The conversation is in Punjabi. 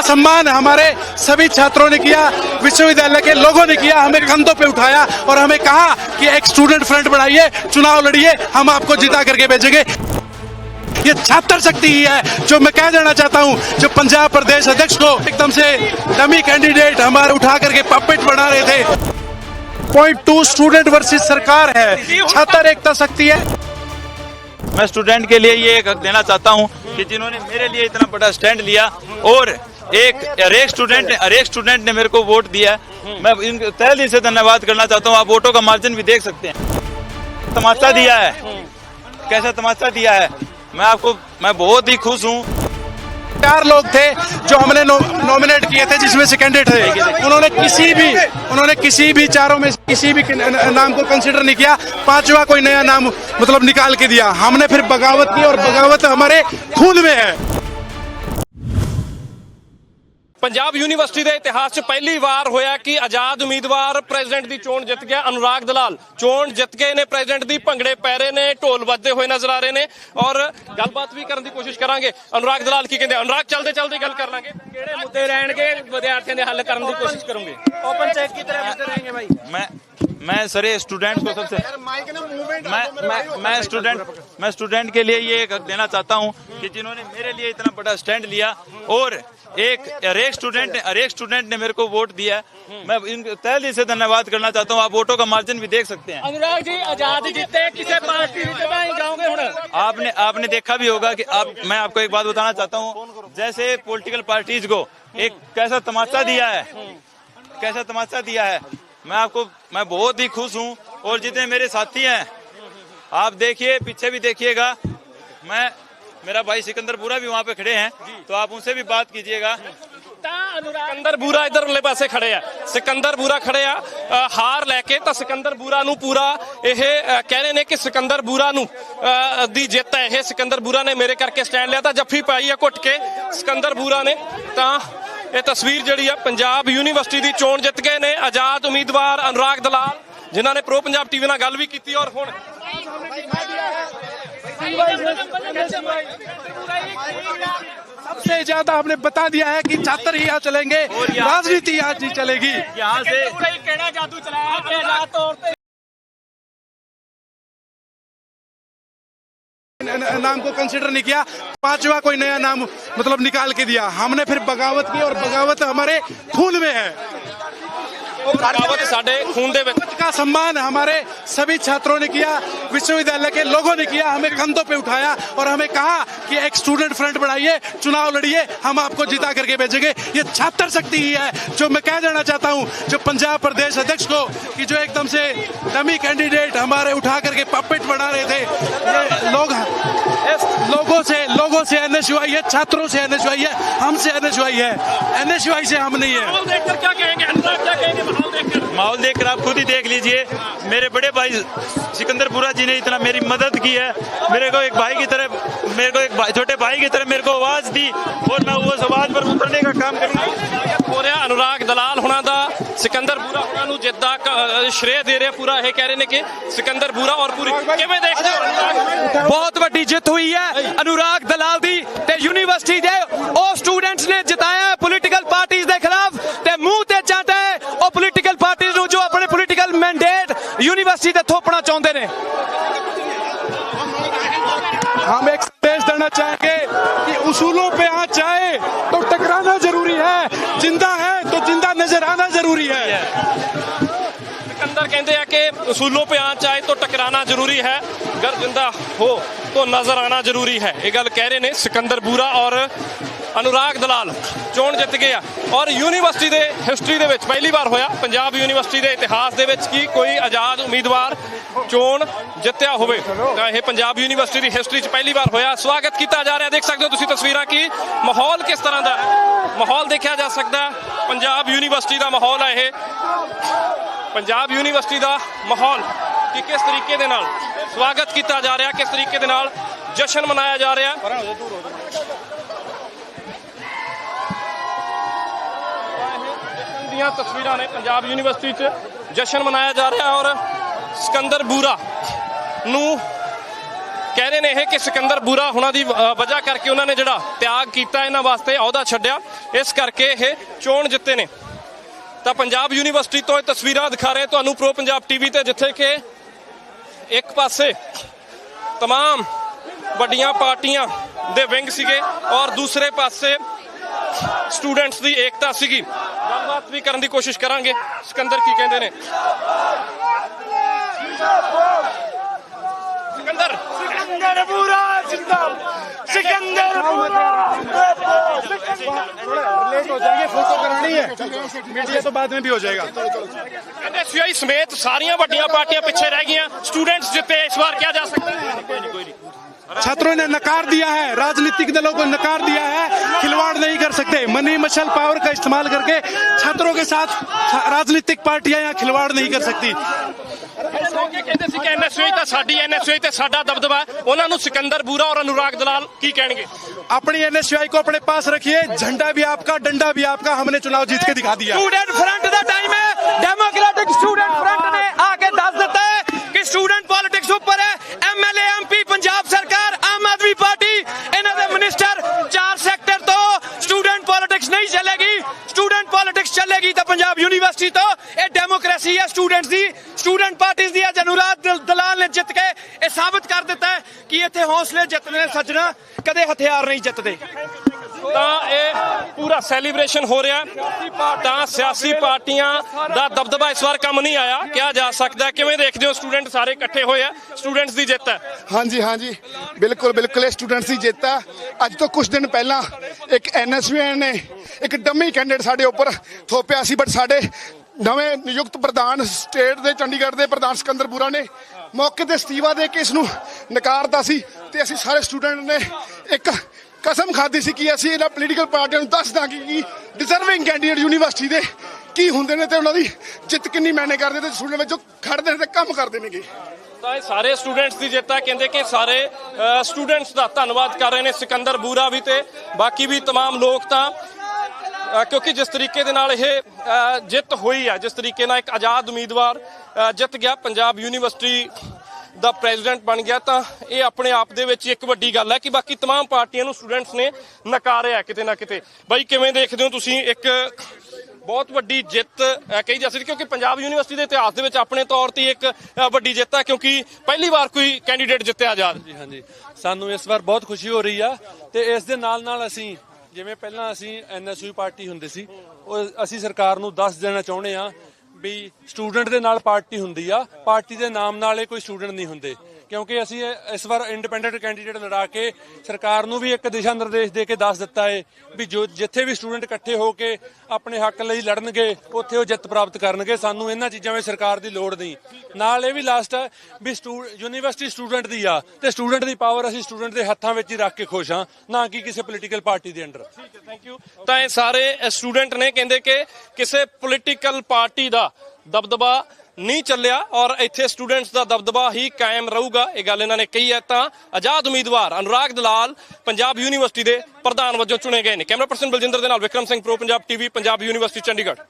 का सम्मान हमारे सभी छात्रों ने किया, विश्वविद्यालय के लोगों ने किया, हमें कंधों पे उठाया और हमें कहा कि एक स्टूडेंट फ्रंट बढ़ाइए चुनाव लड़िए, हम आपको जिता करके भेजेंगे। ये छात्र शक्ति ही है, जो मैं कह देना चाहता हूँ, जो पंजाब प्रदेश अध्यक्ष को एकदम से डमी कैंडिडेट हमारे उठा करके पपेट बना रहे थे। पॉइंट टू स्टूडेंट वर्सेस सरकार है। छात्र एकता शक्ति है। मैं स्टूडेंट के लिए ये हक देना चाहता हूँ कि जिन्होंने मेरे लिए इतना बड़ा स्टैंड लिया और एक हरेक स्टूडेंट हर एक स्टूडेंट ने मेरे को वोट दिया मैं इन तहे दिल से धन्यवाद करना चाहता हूँ। आप वोटों का मार्जिन भी देख सकते हैं। तमाशा दिया है। कैसा तमाशा दिया है? मैं आपको मैं बहुत ही खुश हूँ। चार लोग थे जो हमने नॉमिनेट किए थे, जिसमें से कैंडिडेट थे। उन्होंने किसी भी उन्होंने किसी भी चारों में किसी भी नाम को कंसिडर नहीं किया। पांचवा कोई नया नाम मतलब निकाल के दिया। हमने फिर बगावत की और बगावत हमारे खून में है। ਪੰਜਾਬ ਯੂਨੀਵਰਸਿਟੀ ਦੇ ਇਤਿਹਾਸ 'ਚ ਪਹਿਲੀ ਵਾਰ ਹੋਇਆ ਕਿ ਆਜ਼ਾਦ ਉਮੀਦਵਾਰ ਪ੍ਰੈਜ਼ੀਡੈਂਟ ਦੀ ਚੋਣ ਜਿੱਤ ਗਿਆ ਅਨੁਰਾਗ ਦਲਾਲ ਚੋਣ ਜਿੱਤ ਗਏ ਨੇ ਪ੍ਰੈਜ਼ੀਡੈਂਟ ਦੀ ਭੰਗੜੇ ਪੈ ਰਹੇ ਨੇ ਢੋਲ ਵੱਜਦੇ ਹੋਏ ਨਜ਼ਰ ਆ ਰਹੇ ਨੇ ਔਰ ਗੱਲਬਾਤ ਵੀ ਕਰਨ ਦੀ ਕੋਸ਼ਿਸ਼ ਕਰਾਂਗੇ ਅਨੁਰਾਗ ਦਲਾਲ ਕੀ ਕਹਿੰਦੇ ਅਨੁਰਾਗ ਚੱਲਦੇ ਚੱਲਦੇ ਗੱਲ ਕਰ ਲਾਂਗੇ ਕਿਹੜੇ ਮੁੱਦੇ ਰਹਿਣਗੇ ਵਿਦਿਆਰਥੀਆਂ ਦੇ ਹੱਲ ਕਰਨ ਦੀ ਕੋਸ਼ਿਸ਼ ਕਰੋਗੇ ਓਪਨ ਚੈੱਕ ਕੀ ਤਰ੍ਹਾਂ ਮੁੱਦੇ रहेंगे भाई मैं मैं सर ये स्टूडेंट को सबसे मैं मैं मैं स्टूडेंट मैं स्टूडेंट के लिए ये एक हक देना चाहता हूँ कि जिन्होंने मेरे लिए इतना बड़ा स्टैंड लिया और एक हरेक स्टूडेंट ने हरेक स्टूडेंट ने मेरे को वोट दिया मैं इन तय दिल से धन्यवाद करना चाहता हूँ। आप वोटों का मार्जिन भी देख सकते हैं। अनुराग जी आज़ादी जीते किसे पार्टी आपने आपने देखा भी होगा कि आप मैं आपको एक बात बताना चाहता हूँ। जैसे पॉलिटिकल पार्टीज़ को एक कैसा तमाशा दिया है। कैसा तमाशा दिया है। मैं आपको मैं बहुत ही खुश हूँ और जितने मेरे साथी हैं आप देखिए पीछे भी देखिएगा। मैं मेरा भाई सिकंदर पूरा भी वहाँ पे खड़े हैं तो आप उनसे भी बात कीजिएगा ਤਾਂ अनुराग ਸਿਕੰਦਰ ਬੂਰਾ ਇਧਰਲੇ ਪਾਸੇ ਖੜੇ ਆ ਸਿਕੰਦਰ ਬੂਰਾ ਖੜੇ ਆ ਅ, ਹਾਰ ਲੈ ਕੇ ਤਾਂ ਸਿਕੰਦਰ ਬੂਰਾ ਨੂੰ ਪੂਰਾ ਇਹ ਅ, ਕਹਿ ਰਹੇ ਨੇ ਕਿ ਸਿਕੰਦਰ ਬੂਰਾ ਨੂੰ ਅ, ਦੀ ਜਿੱਤ ਹੈ ਇਹ ਸਿਕੰਦਰ ਬੂਰਾ ਨੇ ਮੇਰੇ ਕਰਕੇ ਸਟੈਂਡ ਲਿਆ ਤਾਂ ਜੱਫੀ ਪਾਈ ਆ ਘੁੱਟ ਕੇ ਸਿਕੰਦਰ ਬੂਰਾ ਨੇ ਤਾਂ ਇਹ ਤਸਵੀਰ ਜਿਹੜੀ ਆ ਪੰਜਾਬ ਯੂਨੀਵਰਸਿਟੀ ਦੀ ਚੋਣ ਜਿੱਤ ਗਏ ਨੇ ਆਜ਼ਾਦ ਉਮੀਦਵਾਰ ਅਨੁਰਾਗ ਦਲਾਲ ਜਿਨ੍ਹਾਂ ਨੇ ਪ੍ਰੋ ਪੰਜਾਬ ਟੀਵੀ ਨਾਲ ਗੱਲ ਵੀ ਕੀਤੀ ਔਰ ਹੁਣ सबसे ज़्यादा हमने बता दिया है कि छात्र ही यहाँ चलेंगे राजनीति यहाँ जी चलेगी। यहाँ से कहना जादू चलाया नाम को कंसिडर नहीं किया। पांचवा कोई नया नाम मतलब निकाल के दिया। हमने फिर बगावत की और बगावत हमारे खून में है। बगावत साढ़े खून दे का सम्मान हमारे सभी छात्रों ने किया विश्वविद्यालय के लोगों ने किया हमें कंधों पे उठाया और हमें कहा कि एक स्टूडेंट फ्रंट बढ़ाइए चुनाव लड़िए हम आपको जिता करके भेजेंगे। ये छात्र शक्ति ही है जो मैं कह देना चाहता हूँ जो पंजाब प्रदेश अध्यक्ष को कि जो एकदम से डमी कैंडिडेट हमारे उठा करके पपेट बना रहे थे ये लोग लोगों से लोगों से एनएसयूआई है छात्रों से एनएसयूआई है हमसे एनएसयूआई है। एनएसयूआई से हम नहीं है। माहौल देखकर क्या कहेंगे? अनुराग क्या कहेंगे? माहौल देखकर। माहौल देखकर आप खुद ही देख लीजिए मेरे बड़े भाई सिकंदरपुरा जी ने इतना मेरी मदद की है मेरे को एक भाई की तरह मेरे को एक भाई, छोटे भाई की तरह मेरे को आवाज दी और मैं उस आवाज पर उतरने का काम करूंगा ਹੋ ਰਿਹਾ ਅਨੁਰਾਗ ਦਲਾਲ ਹੁਣਾਂ ਦਾ ਸਿਕੰਦਰ ਬੂਰਾ ਹੁਣਾਂ ਨੂੰ ਜਿੱਤ ਦਾ ਕ- ਸ਼੍ਰੇਅ ਦੇ ਰਿਹਾ ਪੂਰਾ ਇਹ ਕਹਿ ਰਹੇ ਨੇ ਕਿ ਸਿਕੰਦਰ ਬੂਰਾ ਔਰ ਪੂਰੀ ਕਿਵੇਂ ਦੇਖਦੇ ਹੋ ਅਨੁਰਾਗ? ਬਹੁਤ ਵੱਡੀ ਜਿੱਤ ਹੋਈ ਹੈ ਅਨੁਰਾਗ ਦਲਾਲ ਦੀ ਤੇ ਯੂਨੀਵਰਸਿਟੀ ਦੇ ਉਹ ਸਟੂਡੈਂਟਸ है जिंदा है तो जिंदा नजर आना जरूरी है सिकंदर कहते हैं कि उसूलों पे आना चाहे तो टकराना जरूरी है अगर जिंदा हो तो नजर आना जरूरी है ये गल कह रहे ने सिकंदर बूरा और ਅਨੁਰਾਗ ਦਲਾਲ ਚੋਣ ਜਿੱਤ ਗਏ ਆ। ਔਰ ਯੂਨੀਵਰਸਿਟੀ ਦੇ ਹਿਸਟਰੀ ਦੇ ਵਿੱਚ ਪਹਿਲੀ ਵਾਰ ਹੋਇਆ, ਪੰਜਾਬ ਯੂਨੀਵਰਸਿਟੀ ਦੇ ਇਤਿਹਾਸ ਦੇ ਵਿੱਚ ਕਿ ਕੋਈ ਆਜ਼ਾਦ ਉਮੀਦਵਾਰ ਚੋਣ ਜਿੱਤਿਆ ਹੋਵੇ। ਤਾਂ ਇਹ ਪੰਜਾਬ ਯੂਨੀਵਰਸਿਟੀ ਦੀ ਹਿਸਟਰੀ 'ਚ ਪਹਿਲੀ ਵਾਰ ਹੋਇਆ। ਸਵਾਗਤ ਕੀਤਾ ਜਾ ਰਿਹਾ। ਦੇਖ ਸਕਦੇ ਹੋ ਤੁਸੀਂ ਤਸਵੀਰਾਂ ਕਿ ਮਾਹੌਲ ਕਿਸ ਤਰ੍ਹਾਂ ਦਾ ਮਾਹੌਲ ਦੇਖਿਆ ਜਾ ਸਕਦਾ ਪੰਜਾਬ ਯੂਨੀਵਰਸਿਟੀ ਦਾ ਮਾਹੌਲ ਹੈ ਇਹ। ਪੰਜਾਬ ਯੂਨੀਵਰਸਿਟੀ ਦਾ ਮਾਹੌਲ ਕਿ ਕਿਸ ਤਰੀਕੇ ਦੇ ਨਾਲ ਸਵਾਗਤ ਕੀਤਾ ਜਾ ਰਿਹਾ, ਕਿਸ ਤਰੀਕੇ ਦੇ ਨਾਲ ਜਸ਼ਨ ਮਨਾਇਆ ਜਾ ਰਿਹਾ। ਦੀਆਂ ਤਸਵੀਰਾਂ ਨੇ ਪੰਜਾਬ ਯੂਨੀਵਰਸਿਟੀ 'ਚ ਜਸ਼ਨ ਮਨਾਇਆ ਜਾ ਰਿਹਾ ਔਰ ਸਿਕੰਦਰ ਬੂਰਾ ਨੂੰ ਕਹਿ ਰਹੇ ਨੇ ਇਹ ਕਿ ਸਿਕੰਦਰ ਬੂਰਾ ਹੁਣਾਂ ਦੀ ਅ, ਵਜ੍ਹਾ ਕਰਕੇ ਉਹਨਾਂ ਨੇ ਜਿਹੜਾ ਤਿਆਗ ਕੀਤਾ ਇਹਨਾਂ ਵਾਸਤੇ ਅਹੁਦਾ ਛੱਡਿਆ ਇਸ ਕਰਕੇ ਇਹ ਚੋਣ ਜਿੱਤੇ ਨੇ ਤਾਂ ਪੰਜਾਬ ਯੂਨੀਵਰਸਿਟੀ ਤੋਂ ਇਹ ਤਸਵੀਰਾਂ ਦਿਖਾ ਰਹੇ ਤੁਹਾਨੂੰ ਪ੍ਰੋ ਪੰਜਾਬ ਟੀਵੀ ਤੇ ਜਿੱਥੇ ਕਿ ਇੱਕ ਪਾਸੇ तमाम ਵੱਡੀਆਂ ਪਾਰਟੀਆਂ ਦੇ ਵਿੰਗ ਸੀਗੇ ਔਰ ਦੂਸਰੇ ਪਾਸੇ ਸਟੂਡੈਂਟਸ ਦੀ ਏਕਤਾ ਸੀਗੀ ਗੱਲਬਾਤ ਵੀ ਕਰਨ ਦੀ ਕੋਸ਼ਿਸ਼ ਕਰਾਂਗੇ। ਸਿਕੰਦਰ ਕੀ ਕਹਿੰਦੇ ਨੇ? ਸਿਕੰਦਰ! ਸਿਕੰਦਰ ਪੂਰਾ ਜਿੰਦਾਬਾਦ ਸਿਕੰਦਰ ਪੂਰਾ! ਜਿੰਦਾਬਾਦ ਲੇਟ ਹੋ ਜਾਣਗੇ ਫੋਟੋ ਕਰਾਣੀ ਹੈ ਮੀਡੀਆ ਤੋਂ ਬਾਅਦ ਵਿੱਚ ਵੀ ਹੋ ਜਾਏਗਾ। ਕਹਿੰਦੇ ਸੀਆਈ ਸਮੇਤ ਸਾਰੀਆਂ ਵੱਡੀਆਂ ਪਾਰਟੀਆਂ ਪਿੱਛੇ ਰਹਿ ਗਈਆਂ। ਸਟੂਡੈਂਟਸ ਜਿੱਤੇ ਇਸ ਵਾਰ ਕਿਹਾ ਜਾ ਸਕਦਾ ਹੈ। छात्रों ने नकार दिया है राजनीतिक दलों को नकार दिया है खिलवाड़ नहीं कर सकते मनी मशल पावर का इस्तेमाल करके छात्रों के साथ छा- राजनीतिक पार्टियां यहाँ खिलवाड़ नहीं कर सकती ਲੋਕੀ ਕਹਿੰਦੇ ਸੀ ਕਿ ਐਨਐਸਯੂਆਈ ਤਾਂ ਸਾਡੀ ਐਨਐਸਯੂਆਈ ਤੇ ਸਾਡਾ ਦਬਦਬਾ ਹੈ। ਉਹਨਾਂ ਨੂੰ ਸਿਕੰਦਰ ਬੂਰਾ ਔਰ ਅਨੁਰਾਗ ਦਲਾਲ ਕੀ ਕਹਿਣਗੇ अपनी एनएसयूआई को अपने पास रखिए झंडा भी आपका डंडा भी आपका हमने चुनाव जीत के दिखा दिया ਸਟੂਡੈਂਟ ਫਰੰਟ ਦਾ ਟਾਈਮ ਹੈ ਡੈਮੋਕ੍ਰੈਟਿਕ ਸਟੂਡੈਂਟ ਫਰੰਟ ਨੇ ਆ ਕੇ ਦੱਸ ਦਿੱਤਾ ਹੈ ਕਿ ਸਟੂਡੈਂਟ ਪੋਲਿਟਿਕਸ ਉੱਪਰ ਹੈ ਕਿ ਇੱਥੇ ਹੌਸਲੇ ਜਿੱਤਦੇ ਨੇ ਸੱਜਣਾ? ਕਦੇ ਹਥਿਆਰ ਨਹੀਂ ਜਿੱਤਦੇ। ਤਾਂ ਇਹ ਪੂਰਾ ਸੈਲੀਬ੍ਰੇਸ਼ਨ ਹੋ ਰਿਹਾ। ਹੈ। ਤਾਂ ਸਿਆਸੀ ਪਾਰਟੀਆਂ ਦਾ ਦਬਦਬਾ ਇਸ ਵਾਰ ਕੰਮ ਨਹੀਂ ਆਇਆ। ਕਿਹਾ ਜਾ ਸਕਦਾ ਹੈ। ਕਿਵੇਂ ਦੇਖਦੇ ਹੋ ਸਟੂਡੈਂਟ ਸਾਰੇ ਇਕੱਠੇ ਹੋਏ ਆ? ਸਟੂਡੈਂਟਸ ਦੀ ਜਿੱਤ ਹੈ। ਹਾਂਜੀ ਹਾਂਜੀ। ਬਿਲਕੁਲ ਬਿਲਕੁਲ। ਇਹ ਸਟੂਡੈਂਟਸ ਦੀ ਜਿੱਤ ਆ। ਅੱਜ ਤੋਂ ਕੁਝ ਦਿਨ ਪਹਿਲਾਂ ਇੱਕ ਐਨਐਸਯੂ ਨੇ ਇੱਕ ਡੰਮੀ ਕੈਂਡੀਡੇਟ ਸਾਡੇ ਉੱਪਰ ਥੋਪਿਆ ਸੀ ਬਟ ਸਾਡੇ ਨਵੇਂ ਨਿਯੁਕਤ ਪ੍ਰਧਾਨ ਸਟੇਟ ਦੇ ਚੰਡੀਗੜ੍ਹ ਦੇ ਪ੍ਰਧਾਨ ਸਿਕੰਦਰ ਬੂਰਾ ਨੇ ਮੌਕੇ ਤੇ ਅਸਤੀਫਾ ਦੇ ਕੇ ਇਸ ਨੂੰ ਨਕਾਰਤਾ ਸੀ ਤੇ ਅਸੀਂ ਸਾਰੇ ਸਟੂਡੈਂਟ ਨੇ ਇੱਕ ਕਸਮ ਖਾਧੀ ਸੀ ਕਿ ਅਸੀਂ ਇਹਨਾਂ ਪੋਲੀਟੀਕਲ ਪਾਰਟੀਆਂ ਨੂੰ ਦੱਸ ਦਾਂਗੇ ਕਿ ਡਿਜ਼ਰਵਿੰਗ ਕੈਂਡੀਡੇਟ ਯੂਨੀਵਰਸਿਟੀ ਦੇ ਕੀ ਹੁੰਦੇ ਨੇ ਤੇ ਉਹਨਾਂ ਦੀ ਜਿੱਤ ਕਿੰਨੀ ਮੈਨੇ ਕਰਦੇ ਤੇ ਸਟੂਡੈਂਟ ਵਿੱਚ ਖੜਦੇ ਨੇ ਤੇ ਕੰਮ ਕਰਦੇ ਨੇਗੇ ਤਾਂ ਇਹ ਸਾਰੇ ਸਟੂਡੈਂਟਸ ਦੀ ਜਿੱਤ ਹੈ ਕਹਿੰਦੇ ਕਿ ਸਾਰੇ ਸਟੂਡੈਂਟਸ ਦਾ ਧੰਨਵਾਦ ਕਰ ਰਹੇ ਨੇ ਸਿਕੰਦਰ ਬੂਰਾ ਵੀ ਤੇ ਬਾਕੀ ਵੀ तमाम ਲੋਕ ਤਾਂ ਅ, ਕਿਉਂਕਿ ਜਿਸ ਤਰੀਕੇ ਦੇ ਨਾਲ ਇਹ ਅ, ਜਿੱਤ ਹੋਈ ਹੈ ਜਿਸ ਤਰੀਕੇ ਨਾਲ ਇੱਕ ਆਜ਼ਾਦ ਉਮੀਦਵਾਰ ਅ, ਜਿੱਤ ਗਿਆ ਪੰਜਾਬ ਯੂਨੀਵਰਸਿਟੀ ਦਾ ਪ੍ਰੈਜ਼ੀਡੈਂਟ ਬਣ ਗਿਆ ਤਾਂ ਇਹ ਆਪਣੇ ਆਪ ਦੇ ਵਿੱਚ ਇੱਕ ਵੱਡੀ ਗੱਲ ਹੈ ਕਿ ਬਾਕੀ तमाम ਪਾਰਟੀਆਂ ਨੂੰ ਸਟੂਡੈਂਟਸ ਨੇ ਨਕਾਰਿਆ ਕਿਤੇ ਨਾ ਕਿਤੇ ਬਾਈ ਕਿਵੇਂ ਦੇਖਦੇ ਹੋ ਤੁਸੀਂ ਇੱਕ ਬਹੁਤ ਵੱਡੀ ਜਿੱਤ ਅ, ਕਹੀ ਜਾ ਸਕਦੀ ਕਿਉਂਕਿ ਪੰਜਾਬ ਯੂਨੀਵਰਸਿਟੀ ਦੇ ਇਤਿਹਾਸ ਦੇ ਵਿੱਚ ਆਪਣੇ ਤੌਰ ਤੇ ਇੱਕ ਅ, ਵੱਡੀ ਜਿੱਤ ਹੈ ਕਿਉਂਕਿ ਪਹਿਲੀ ਵਾਰ ਕੋਈ ਕੈਂਡੀਡੇਟ ਜਿੱਤਿਆ ਆਜ਼ਾਦ ਜੀ ਹਾਂਜੀ ਸਾਨੂੰ ਇਸ ਵਾਰ ਬਹੁਤ ਖੁਸ਼ੀ ਹੋ ਰਹੀ ਆ ਤੇ ਇਸ ਦੇ ਨਾਲ ਨਾਲ ਅਸੀਂ ਜਿਵੇਂ ਪਹਿਲਾਂ ਅਸੀਂ ਐਨਐਸਯੂ ਪਾਰਟੀ ਹੁੰਦੇ ਸੀ, ਉਹ ਅਸੀਂ ਸਰਕਾਰ ਨੂੰ ਦੱਸ ਦੇਣਾ ਚਾਹੁੰਦੇ ਆ ਵੀ ਸਟੂਡੈਂਟ ਦੇ ਨਾਲ ਪਾਰਟੀ ਹੁੰਦੀ ਆ, ਪਾਰਟੀ ਦੇ ਨਾਮ ਨਾਲ ਇਹ ਕੋਈ ਸਟੂਡੈਂਟ ਨਹੀਂ ਹੁੰਦੇ। ਕਿਉਂਕਿ ਅਸੀਂ ਇਸ ਵਾਰ ਇੰਡੀਪੈਂਡੈਂਟ ਕੈਂਡੀਡੇਟ ਲੜਾ ਕੇ ਸਰਕਾਰ ਨੂੰ ਵੀ ਇੱਕ ਦਿਸ਼ਾ ਨਿਰਦੇਸ਼ ਦੇ ਕੇ ਦੱਸ ਦਿੱਤਾ ਹੈ ਵੀ ਜੋ ਜਿੱਥੇ ਵੀ ਸਟੂਡੈਂਟ ਇਕੱਠੇ ਹੋ ਕੇ ਆਪਣੇ ਹੱਕ ਲਈ ਲੜਨਗੇ, ਉੱਥੇ ਉਹ ਜਿੱਤ ਪ੍ਰਾਪਤ ਕਰਨਗੇ। ਸਾਨੂੰ ਇਹਨਾਂ ਚੀਜ਼ਾਂ ਵਿੱਚ ਸਰਕਾਰ ਦੀ ਲੋੜ ਨਹੀਂ। ਨਾਲ ਇਹ ਵੀ ਲਾਸਟ ਹੈ ਵੀ ਸਟੂ- ਯੂਨੀਵਰਸਿਟੀ ਸਟੂਡੈਂਟ ਦੀ ਆ ਤੇ ਸਟੂਡੈਂਟ ਦੀ ਪਾਵਰ ਅਸੀਂ ਸਟੂਡੈਂਟ ਦੇ ਹੱਥਾਂ ਵਿੱਚ ਹੀ ਰੱਖ ਕੇ ਖੁਸ਼ ਹਾਂ, ਨਾ ਕਿ ਕਿਸੇ ਪੋਲੀਟੀਕਲ ਪਾਰਟੀ ਦੇ ਅੰਡਰ। ਠੀਕ ਹੈ ਥੈਂਕ ਯੂ ਤਾਂ ਇਹ ਸਾਰੇ ਸਟੂਡੈਂਟ ਨੇ ਕਹਿੰਦੇ ਕਿ ਕਿਸੇ ਪੋਲੀਟੀਕਲ ਪਾਰਟੀ ਦਾ ਦਬਦਬਾ ਨਹੀਂ ਚੱਲਿਆ ਔਰ ਇੱਥੇ ਸਟੂਡੈਂਟਸ ਦਾ ਦਬਦਬਾ ਹੀ ਕਾਇਮ ਰਹੂਗਾ। ਇਹ ਗੱਲ ਇਹਨਾਂ ਨੇ ਕਹੀ ਹੈ ਤਾਂ ਆਜ਼ਾਦ ਉਮੀਦਵਾਰ ਅਨੁਰਾਗ ਦਲਾਲ ਪੰਜਾਬ ਯੂਨੀਵਰਸਿਟੀ ਦੇ ਪ੍ਰਧਾਨ ਵਜੋਂ ਚੁਣੇ ਗਏ ਨੇ। ਕੈਮਰਾ ਪਰਸਨ ਬਲਜਿੰਦਰ ਦੇ ਨਾਲ Vikram Singh, pro Punjab TV, Punjab university, Chandigarh.